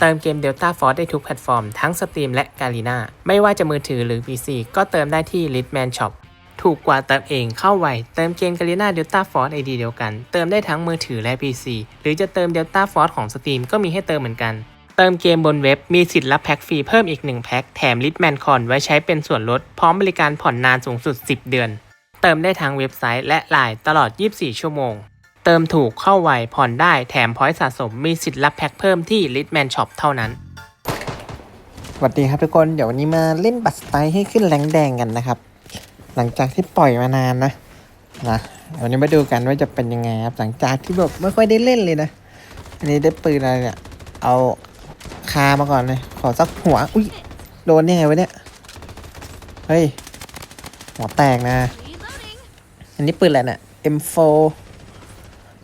เติมเกม Delta Force ได้ทุกแพลตฟอร์มทั้ง Steam และ Garena ไม่ว่าจะมือถือหรือ PC ก็เติมได้ที่ Litman Shop ถูกกว่าเติมเองเข้าไว เติมเกม Garena Delta Force ID เดียวกัน เติมได้ทั้งมือถือและ PC หรือจะเติม Delta Force ของ Steam ก็มีให้เติมเหมือนกัน เติมเกมบนเว็บมีสิทธิ์รับแพ็กฟรีเพิ่มอีก 1 แพ็กแถม Litman Con ไว้ใช้เป็นส่วนลดพร้อมบริการผ่อนนานสูงสุด 10 เดือน เติมได้ทั้งเว็บไซต์และไลน์ตลอด 24 ชั่วโมง เติมถูกเข้าไวผ่อนได้แถมพอยต์สะสมมีสิทธิ์รับแพ็กเพิ่มที่ Litman Shop เท่านั้นสวัสดีครับทุกคนเดี๋ยววันนี้มาเล่นบัตรสไตล์ให้ขึ้นแรงแดงกันนะครับ หลังจากที่ปล่อยมานานนะนะววันนี้มาดูกันว่าจะเป็นยังไงครับหลังจากที่แบบไม่ค่อยได้เล่นเลยนะอันนี้ได้ปืนอะไรเนี่ย เอาคามาก่อนเลยขอสักหัวอุ้ยโดนยังไงวะเนี่ยเฮ้ยหัวแตกนะ อันนี้ปืนอะไรเนี่ย M4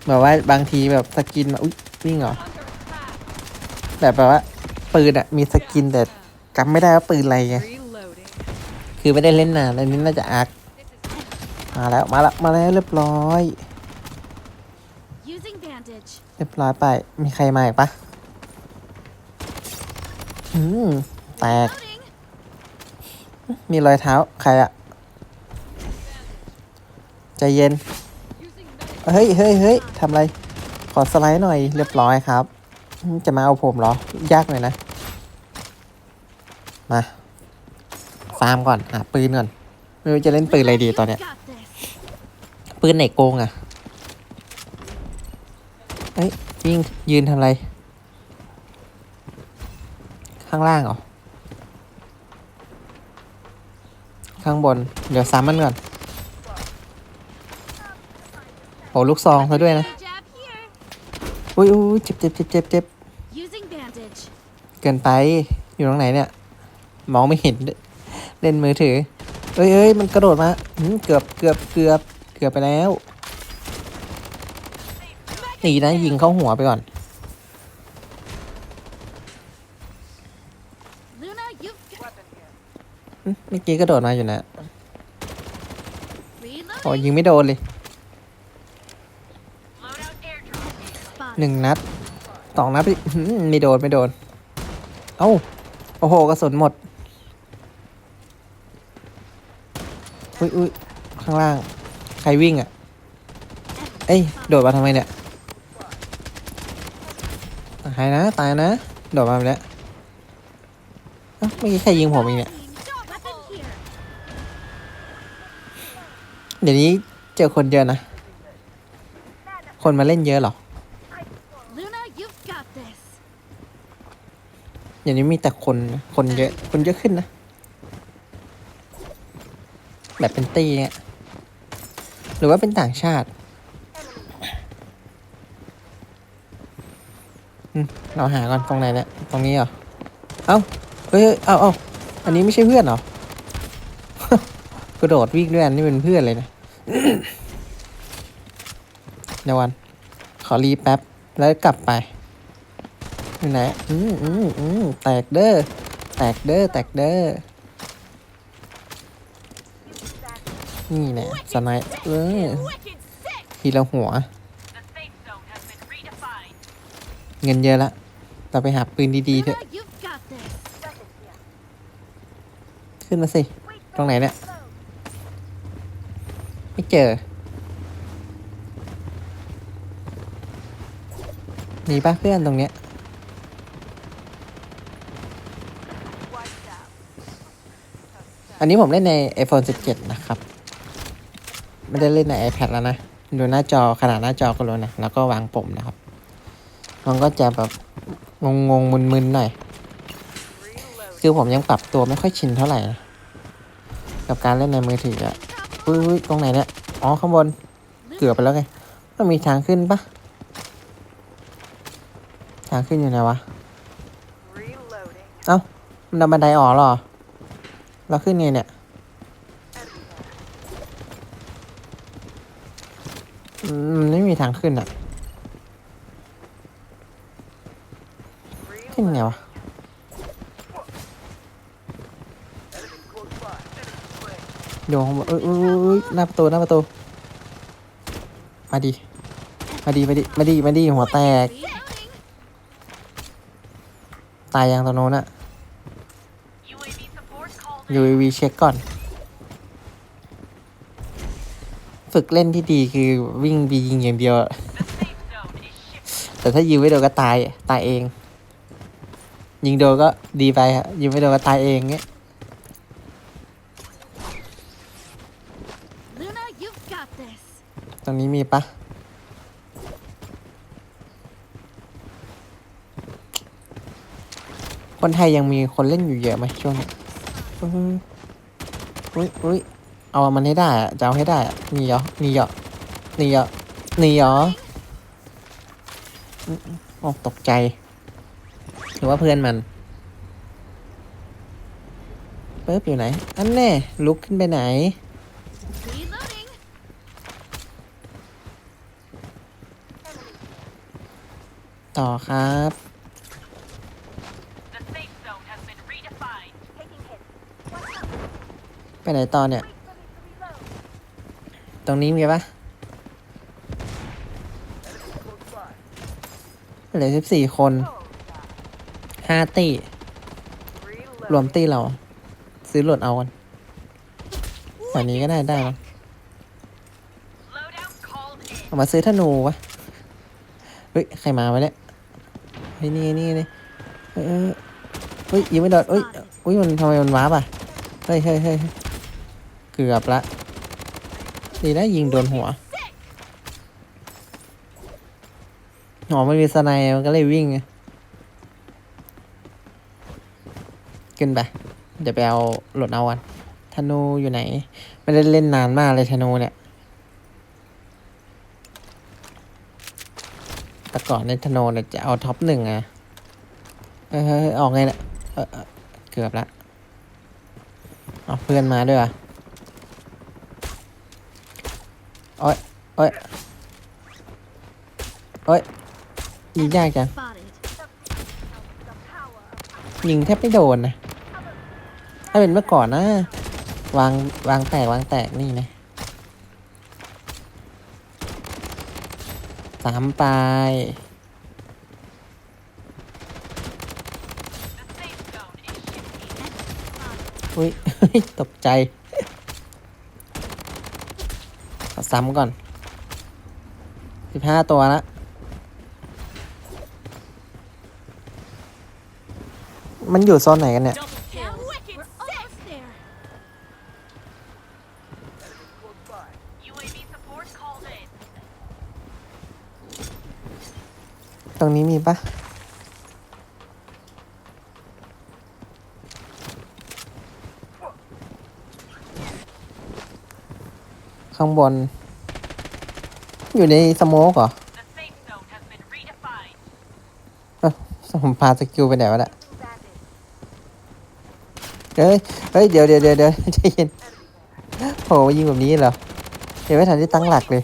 แบบว่าบางทีแบบสกินมาอุ้ยวิ่งเหรอแบบแบบว่า ปืนอะมีสกินแต่จำไม่ได้ว่าปืนอะไรไง Reloading. คือไม่ได้เล่นนานอันนี้น่าจะอาร์คมาแล้วมาแล้วมาแล้วเรียบร้อย Using bandage. เรียบร้อยไปมีใครมาอีกปะอืมแตก Loading. มีรอยเท้าใครอะใจเย็น เฮ้ยเฮ้ยเฮ้ยทำอะไร ขอสไลด์หน่อยเรียบร้อยครับ จะมาเอาผมเหรอ ยากหน่อยนะ มา ฟาร์มก่อนหาปืนก่อน ไม่รู้จะเล่นปืนอะไรดีตอนเนี้ย ปืนไหนโกงอะเฮ้ยยิงยืนทำอะไร ข้างล่างเหรอ ข้างบน เดี๋ยวซ้ำมันก่อน โหลูกซองซะด้วยนะ Jab here. อุ้ยอุ้ยเจ็บเจ็บเจ็บเจ็บเจ็บ Using bandage. เกินไปอยู่ตรงไหนเนี่ย มองไม่เห็นด้วยเล่นมือถือเอ้ยเอ้ยมันกระโดดมาอืมเกือบเกือบเกือบเกือบไปแล้วหนีนะยิงเข้าหัวไปก่อน Luna, you've got อืมเมื่อกี้กระโดดมาอยู่นะ reload. โอ้ยิงไม่โดนเลย หนึ่งนัดสองนัดไปอื้อหือไม่โดน ไม่โดน เอ้า โอ้โห กระสุนหมด อุ้ยอุ้ยข้างล่าง ใครวิ่งอะ เอ้ย โดดมาทำไมเนี่ย ตายนะ ตายนะ โดดมาแบบเนี้ยเอ้าเมื่อกี้ใครยิงผมอีกเนี่ย เดี๋ยวนี้เจอคนเยอะนะ คนมาเล่นเยอะหรอ อย่างนี้มีแต่คนนะคนเยอะ คนเยอะขึ้นนะ แบบเป็นตีเนี่ยหรือว่าเป็นต่างชาติอืมเราหาก่อนตรงไหนเนี่ยตรงนี้เหรอ เอ้าเอ้ยเอ้ย เอ้าเอ้าอันนี้ไม่ใช่เพื่อนเหรอกระโดดวิ่งด้วยอันนี้เป็นเพื่อนเลยนะเดี๋ยววัน ขอรีแป๊บ แล้วกลับไป อยู่ไหนอืมอืมอืมแตกเด้อ แตกเด้อ แตกเด้อ นี่แน่สไนป์เออ Wicked sick. ทีละหัว เงินเยอะละ เราไปหาปืนดีๆเถ Luna, อะ you've got this. ขึ้นมาสิ ตรงไหนเนี่ย ไม่เจอมีป่ะเพื่อนตรงเนี้ย อันนี้ผมเล่นใน iPhone 17 นะครับ ไม่ได้เล่นใน iPad แล้วนะ ดูหน้าจอขนาดหน้าจอก็รู้นะ แล้วก็วางปุ่มนะครับ มันก็จะแบบงงงๆมึนๆหน่อย คือผมยังปรับตัวไม่ค่อยชินเท่าไหร่นะ กับการเล่นในมือถืออะอุ้ยตรงไหนเนี่ย อ๋อ ข้างบน เกือบไปแล้วไง มันมีทางขึ้นปะทางขึ้นอยู่ไหนวะ เอ้า มันนำบันไดออกหรอ เราขึ้นไงเนี่ยมันไม่มีทางขึ้นอะขึ้นไงวะ เดี๋ยวผมเอ้ยเอ้ยเอ้ยเอ้ยหน้าประตูหน้าประตู มาดิ มาดีมาดิ มาดีมาดีหัวแตก ตายยังตรงโน้นอะ UAV เช็คก่อน ฝึกเล่นที่ดีคือวิ่งบียิงอย่างเดียวอะแต่ถ้ายิงไม่โดนก็ตายตายเอง ยิงโดนก็ดีไปฮะยิงไม่โดนก็ตายเองเงี้ย Luna, you've got this. ตรงนี้มีปะคนไทยยังมีคนเล่นอยู่เยอะไหมช่วงนี้ อุ้ยอุ้ยเอามันให้ได้อะจะเอาให้ได้อะนี่เหรอนี่เหรอนี่เหรอนี่เหรอออ้ตกใจ หรือว่าเพื่อนมันเปิ๊บอยู่ไหน อันแน่ ลุกขึ้นไปไหน ต่อครับ ไปไหนต่อเนี่ย ตรงนี้มีปะเหลือสิบสี่คนห้าตีรวมตีเรา ซื้อโหลดเอากันแบบนี้ก็ได้ได้มั้งเอามาซื้อธนูวะ เฮ้ย ใครมาวะเนี่ยเฮ้ยนี่นี่นี่เออเฮ้ยยิงไม่โดนเฮ้ยอุ้ยมันทำไมมันว้าบอะ เฮ้ยเฮ้ยเฮ้ย เกือบละ ดีนะยิงโดนหัวหอมันมีสไนด์มันก็เลยวิ่งไงขึ้นไป เดี๋ยวไปเอาโหลดเอากันธนูอยู่ไหน ไม่ได้เล่นนานมากเลยธนูเนี่ยแต่ก่อนในธนูเนี่ยจะเอาท็อปหนึ่งอะเฮ้ยออกไงเนี่ยเออเออเกือบละเอาเพื่อนมาด้วยอะ โอ้ยโอ้ยโอ้ยยิงยากจัง ยิงแทบไม่โดนนะ ถ้าเป็นเมื่อก่อนนะ วางวางแตกวางแตกนี่นะสามปลายอุ้ยตกใจขอ ซ้ำก่อนสิบห้าตัวละมันอยู่โซนไหนกันเนี่ย ตรงนี้มีปะข้างบน อยู่ในสโมกเหรอผมพาสกิลไปไหนวะเนี่ยเฮ้ย เฮ้ย เดี๋ยวเดี๋ยวเดี๋ยวเดี๋ยวใจเย็นโหยิงแบบนี้เหรอ เดี๋ยวไม่ทันที่ตั้งหลักเลย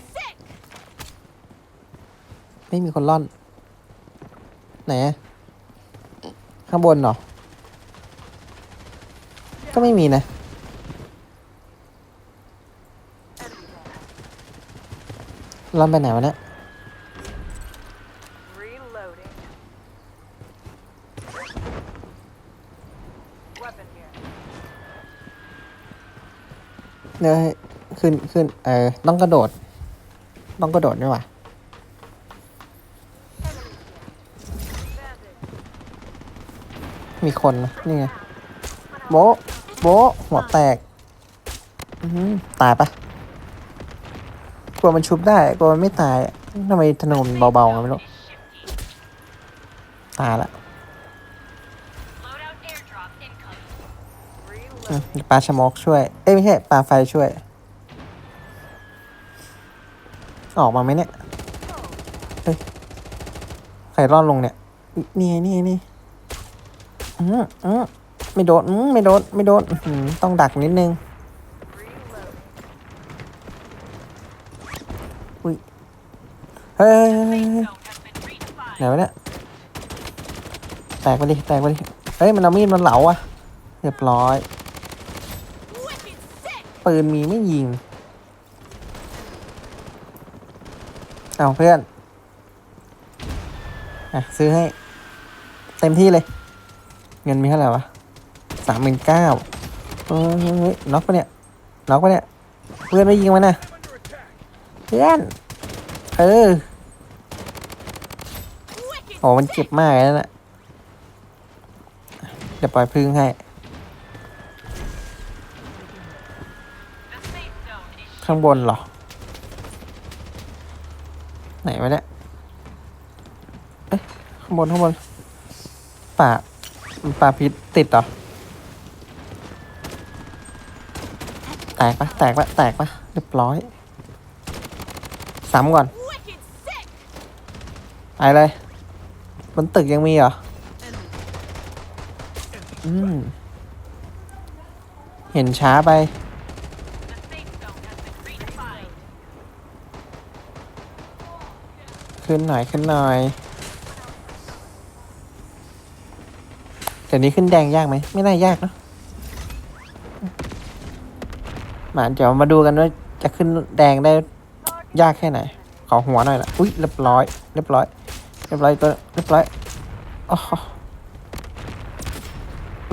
ไม่มีคนร่อน ไหนอะข้างบนเหรอ ก็ไม่มีนะ ร่อนไปไหนวะเนี่ย Reloading. Weapon here. เดี๋ยวให้ขึ้นขึ้นเออต้องกระโดด ต้องกระโดดด้วยว่ะมีคนนะนี่ไงโบะโบะหัวแตกอื้อหือตายปะ ลัวมันชุบได้กลัวมันไม่ตายทำไมถนนเบาๆกันไม่รู้ตายละอืมปลาชะมกช่วย เอ้ยไม่ใช่ปลาไฟช่วย ออกมาไหมเนี่ยเฮ้ยใครรอดลงเนี่ย นี่นี่นี่อืมอืมไม่โดนอืมไม่โดนไม่โดนอื้อหือต้องดักนิดนึง อุ้ย เฮ้ยเฮ้ยเฮ้ย Safe เฮ้ย zone has been redefined. ไหนวะเนี่ยแตกไปดิแตกไปดิเฮ้ยมันเอามีดมันเหลาอะเรียบร้อยปืนมีไม่ยิงเอาเพื่อนอะซื้อให้ เต็มที่เลย เงินมีเท่าไหร่วะสามหมื่นเก้าเฮ้ยน็อกปะเนี่ยน็อกปะเนี่ย เพื่อนไม่ยิงมันนะเพื่อน เออ โอ้มันเจ็บมากเลยนะเดี๋ยวปล่อยพึ่งให้ ข้างบนเหรอ ไหนวะเนี่ยเอ๊ะข้างบนข้างบนป่าป่าพิษติดเหรอ แตกปะแตกปะแตกปะเรียบร้อยซ้ำก่อนไปเลย บนตึกยังมีเหรอ อืม เห็นช้าไป ขึ้นหน่อย ขึ้นหน่อยเดี๋ยวนี้ขึ้นแดงยากไหม ไม่น่ายากเนอะมาเดี๋ยวมาดูกันว่าจะขึ้นแดงได้ยากแค่ไหน ขอหัวหน่อยละอุ้ยเรียบร้อย เรียบร้อย เรียบร้อยตัวเรียบร้อยโอ้โห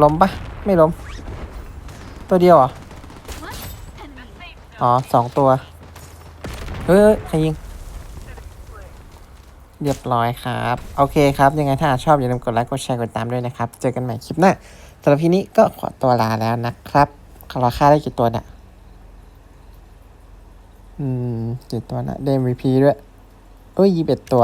ล้มปะไม่ล้ม ตัวเดียวเหรอ อ๋อสองตัว เฮ้ยใครยิง เรียบร้อยครับ โอเคครับ ยังไงถ้าชอบอย่าลืมกดไลค์ กดแชร์ กดตามด้วยนะครับ เจอกันใหม่คลิปหน้าสำหรับพี่นี้ก็ขอตัวลาแล้วนะครับขอรอค่าได้กี่ตัวเนี่ย อืมกี่ตัวนะเดมวีพีด้วย เอ้ยยี่สิบเอ็ดตัว